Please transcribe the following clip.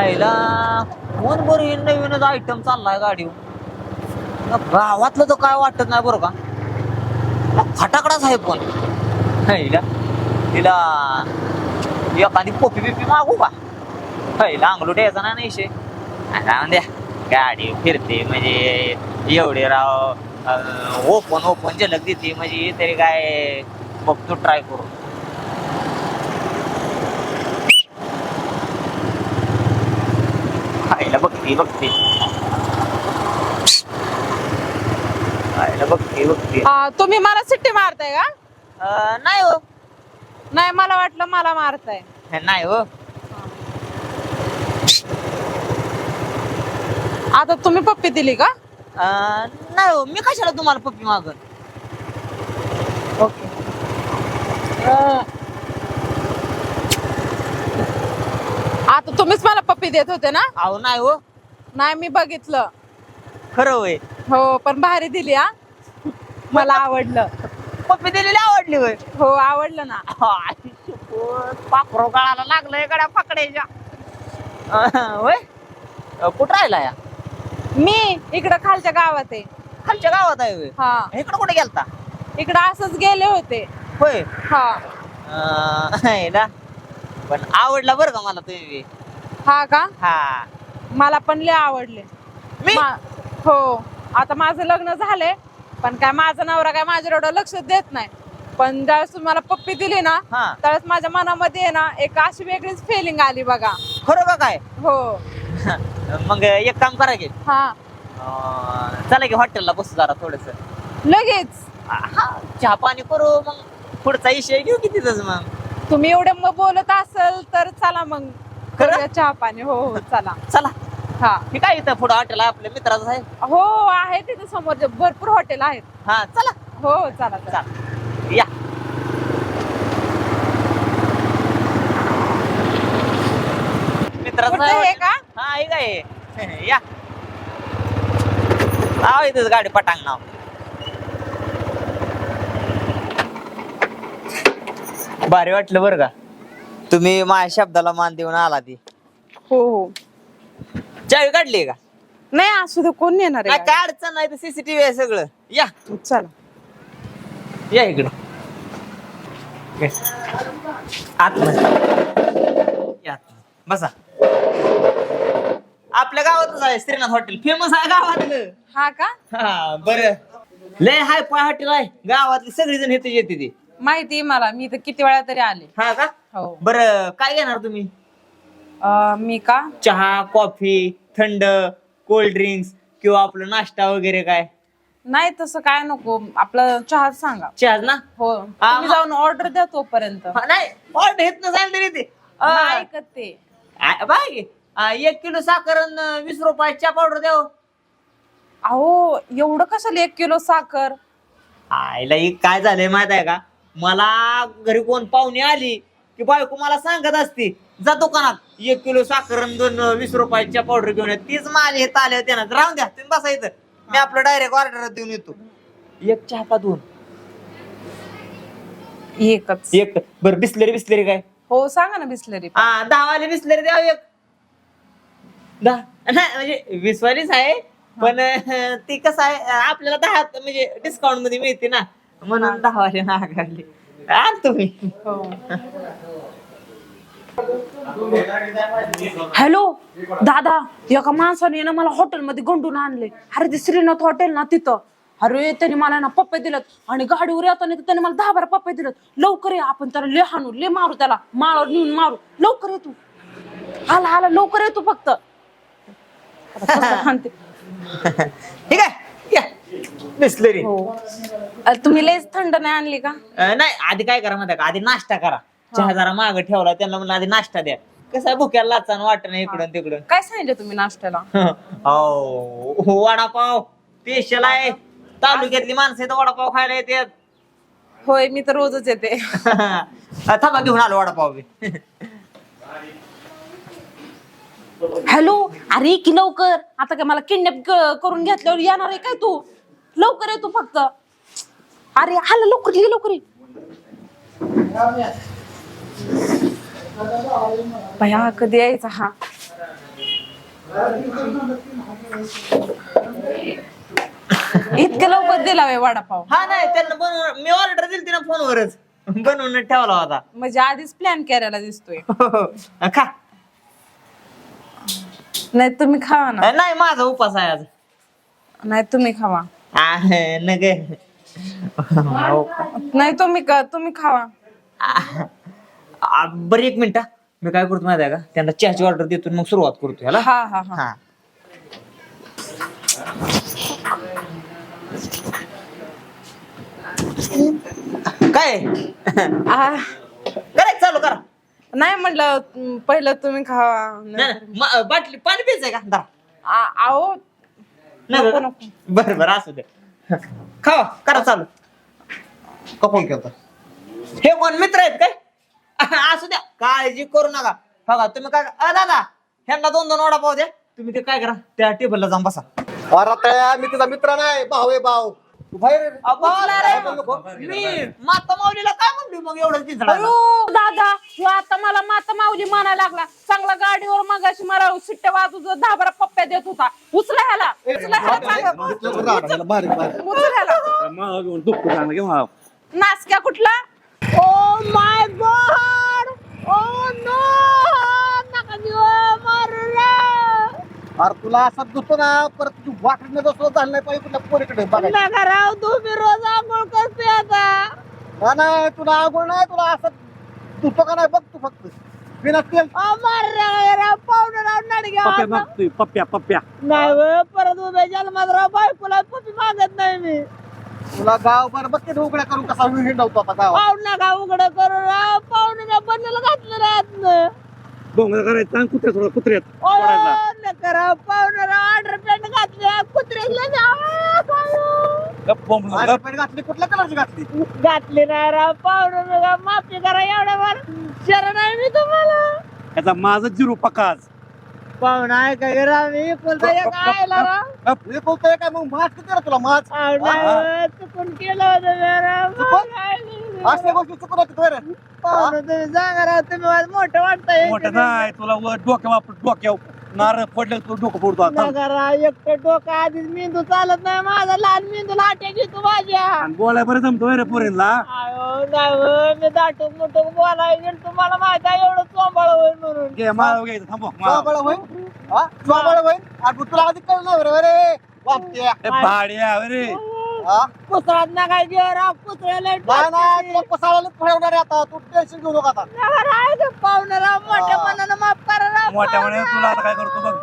आईला कोण बरं हे नवीनच आयटम चाललाय गाडीवर? गावातलं तर काय वाटत नाही बरं का? फटाकडाच आहे पण. पहिला तिला एखादी पोपी बिपी मागू का? पहिला अंगलूट द्यायचा ना नाही शे राहून द्या. गाडी फिरते म्हणजे एवढे राव ओपन ओपन झलक देते म्हणजे तरी काय बघतो ट्राय करू आईला बघते बघते बघते बघते तुम्ही मला सिट्टी मारताय का? अं, नाही हो. नाही मला वाटलं मला मारताय. नाही हो. आता तुम्ही पप्पी दिली का? अं, नाही हो. मी कशाला तुम्हाला पप्पी मागत ओके. आता तुम्हीच मला पप्पी देत होते ना? अहो नाही हो. नाही मी बघितलं. खरं होय? हो पण भारी दिली हा. मला आवडलं. पप्पी दिलेली आवडली होय? हो आवडलं ना. पाखरो गळाला लागलंय गड्या पकडायच्या अं, होय? अं, कुठं राहिला या मी इकडं खालच्या गावात आहे. खालच्या गावात आहे होय? हा. इकडं कुठे गेलता? इकडं असंच गेले होते. होय? हा. अं, आहे ना. पण आवडला बरं का मला तुम्ही? हा का? हा. मला पण लय आवडले. मी? मा- हो. आता माझं लग्न झालंय पण काय माझा नवरा काय माझ्या एवढं लक्ष देत नाही. पण ज्यावेळेस तुम्हाला पप्पी दिली ना हा. त्यावेळेस माझ्या मनामध्ये आहे ना एक अशी वेगळीच फिलिंग आली बघा. खरं का काय? हो. मग एक काम करा की हा. अं, चला की हॉटेलला बसू जरा थोडस. लगेच. चहा पाणी करू मग पुढचा विषय घेऊ की तिथंच मग. तुम्ही एवढे मग बोलत असेल तर चला मग? करूया चहा पाणी. हो हो चला. चला. हा. हे काय इथं पुढं हॉटेल आपल्या मित्राचं आहे? हो आहे तिथे समोर. भरपूर हॉटेल आहेत. हा चला. हो चला चला. चला. या. मित्राचं कुठं आहे हे. का? हा हे काय या. लाव इथंच गाडी पटांग नाव भारी वाटलं बरं का? तुम्ही माझ्या शब्दाला मान देऊन आला ती. हो हो. चावी काढली का? नाही असू दे कोण येणार काय आहे काय अडचण नाही सीसीटीव्ही आहे सगळं. या. चला. या इकडं. आतमध्ये. या आतमध्ये. बसा. आपल्या गावातच आहे श्रीनाथ हॉटेल. फेमस आहे गावातलं. हा का? हा बर. लय हाय पाय हॉटेल आहे गावातली सगळी जण येते येते ती. माहिती आहे मला मी तर किती वेळा तरी आले. हा का? हो. बर काय घेणार तुम्ही? अं, मी का? चहा कॉफी थंड कोल्ड ड्रिंक्स किंवा आपलं नाश्ता वगैरे काय? नाही तसं काय नको. आपलं चहा सांगा. चहा ना? हो. हा, तुम्ही मग- जाऊन ऑर्डर द्या तोपर्यंत. हा, नाही ऑर्डर येत नसाल तरी ते. नाही ऐकत ते. आ- एक किलो साखर अन वीस रुपये चहा पावडर द्याव अहो एवढं कशाला एक किलो साखर? आईला एक काय झालंय माहीत आहे का? मला घरी कोण पाहुणे आली की बायको मला सांगत असते जा दुकानात एक किलो साखर दोन वीस रुपयाच्या पावडर घेऊन ये. तीच माझे हे आले होते ना राहून द्या तुम्ही बसा इथं. मी आपलं डायरेक्ट ऑर्डर देऊन येतो. एक चहा का दोन. एकच. एक. बरं बिस्लरी बिस्लरी काय? हो सांगा ना बिस्लरी हा दहा वाले बिस्लरी द्या एक. दहा. नाही म्हणजे वीस वालीच आहे पण अं, ती कसं आहे आपल्याला दहा म्हणजे डिस्काउंटमध्ये मिळते ना. म्हणून दहा वाले नाकारले आण तुम्ही. हो. हॅलो दादा एका माणसाने ना मला हॉटेलमध्ये गंडून आणले. अरे ते श्रीनाथ हॉटेल ना तिथं. अरे त्याने मला ना पप्पे दिलेत आणि गाडीवर येताना तर त्याने मला दहा बारा पप्पे दिलेत. लवकर ये आपण त्याला ले हाणू ले मारू त्याला. माळावर नेऊन मारू. लवकर ये तू. आला आला लवकर ये तू फक्त. आता कसं हाणते. ठीक आहे या. बिस्लरी हो. तुम्ही लेच थंड नाही आणली का? अं, नाही आधी काय करा माहिती का? आधी नाश्ता करा. चहा जरा माग ठेवला त्यांना म्हणलं आधी नाश्ता द्या. कसं आहे भुक्याला लाचान वाटत नाही इकडून तिकडून. काय सांगितलं तुम्ही नाश्त्याला? हो वडापाव. स्पेशल आहे. तालुक्यातली माणसं इथं वडापाव खायला येतात. होय मी तर रोजच येते. थांबा घेऊन आलो वडापाव बी. हॅलो अरे की लवकर. आता काय मला किडनॅप करून घेतल्यावर येणार आहे काय तू? लवकर ये तू फक्त. अरे आला लवकर ये लवकर ये. भया कधी यायचा हा. इतक्या लवकर दिला वे वडापाव. हा नाही त्यांना बनवून मी ऑर्डर दिली ना फोनवरच. बनवून ठेवला होता. म्हणजे आधीच प्लॅन करायला दिसतोय. खा. नाही तुम्ही खावा ना. नाही माझा उपास आहे आज. नाही तुम्ही खावा. आहे, न गे हो का? नाही तुम्ही क- तुम्ही खावा आ, बरं एक मिनिट हा. मी काय करतो माहिती आहे का त्यांना चहाची ऑर्डर देतो आणि मग सुरुवात करतो ह्याला हा हा हा हा काय आ, करायचं चालू करा नाही म्हटलं पहिलं तुम्ही खावा नाही, नाही, म- बाटली पाणी प्यायचंय का धरा. आ- आहो नको? नको. बरं बरं असू दे खावा करा चालू. का फोन केलता? हे कोण मित्र आहेत काय? असू द्या काळजी करू नका. बघा तुम्ही काय अ, दादा ह्यांना दोन दोन वडापाव द्या. तुम्ही ते काय करा त्या टेबलला जाऊन बसा. अरे तया मी तुझा मित्र नाही. भाऊ आहे भाऊ. तू बाहेर. मी माता माऊलीला काय म्हणली मग एवढं अयो, दादा ह्यो आता मला माता माऊली म्हणायला लागला. चांगला गाडीवर मगाशी मला शिट्ट्या वाजू दहा बारा पप्प्या देत होता. उचला ह्याला. उचला ह्याला सांगा. घेतलं बरं राहणार, बारीक बारीक उचला ह्याला. मग घेऊन दुःख सांगलं की मग नासक्या कुठला? Oh my God oh no नका देऊ मारू अरे तुला असं दुसतो ना परत तू वाटणं जसं झालं नाही पाहिजे कुठल्या पोरीकडे बघायला नका राव तुम्ही रोज आंघोळ करते आता. हा नाही तुला आगोळ नाही तुला असं दुसतो का नाही बघ तू फक्त. बिना तेल. मार पाहुणे राव नडग्या पप्प्या मागतोय पप्प्या पप्प्या. नाही व, परत उभ्या जन्मात राव बायकोला पप्पी मागत नाही मी. तुला गाव बरं बघ ते उघड्या करून कसा हिंडवतो आता गावात. पाहुणा का उघड राव? घातलं राहत डोंगर करायचं कुत्र्या थोडं कुत्र्यात नकरा पाहुण्याला ऑर्डर पॅन्ट घातल्या कुत्र्याला गप्प. पण घातली कुठल्या कलरची घातली? घातली नाही राव पाहुणा माफी करा एवढ्यावर शरण आहे मी तुम्हाला. याचा माझा जिरू पकाच पाहुणा आहे का राव? मी कोणता एक आयला राव. हे बोलतोय काय मग मास किती रे तुला मास पाहुणा चुकून केलं होतं मी राव. चुकून? अशा गोष्टी चुकून होती रे पाहुणा तुम्ही सांगा राव तुम्ही मला मोठं वाटतंय. मोठं नाही तुला वर डोक्या वापर डोक्या नारळ पडलं तुला डोकं पडतो आता. नगरा एकटं डोकं आधीच मेंदू चालत नाही. माझा लहान मेंदू लाट्या घेतो माझ्या. आणि बोलाय बरं जमतोय रे पोरींला आयो नाही मी दाटूक मुटूक बोलाय गेल तुम्हाला माहीत आहे एवढं चोंबाळ होईल म्हणून. घे माळ घ्यायचं थांबव माळ. स्वाबळ होईल? हा? होईल? तुला आधी कळलं नाही बरं रे वापत्या ए, भाड्या रे हा? कुसरात ना काय राव कुसऱ्याला नाही नाही तुला कसाळाला फळवणार आहे आता. तू टेन्शन घेऊ नका आता. पाहुणारा मोठ्या मनानं माफ करा राव मोठ्या म्हणे तुला आता काय करतो बघ.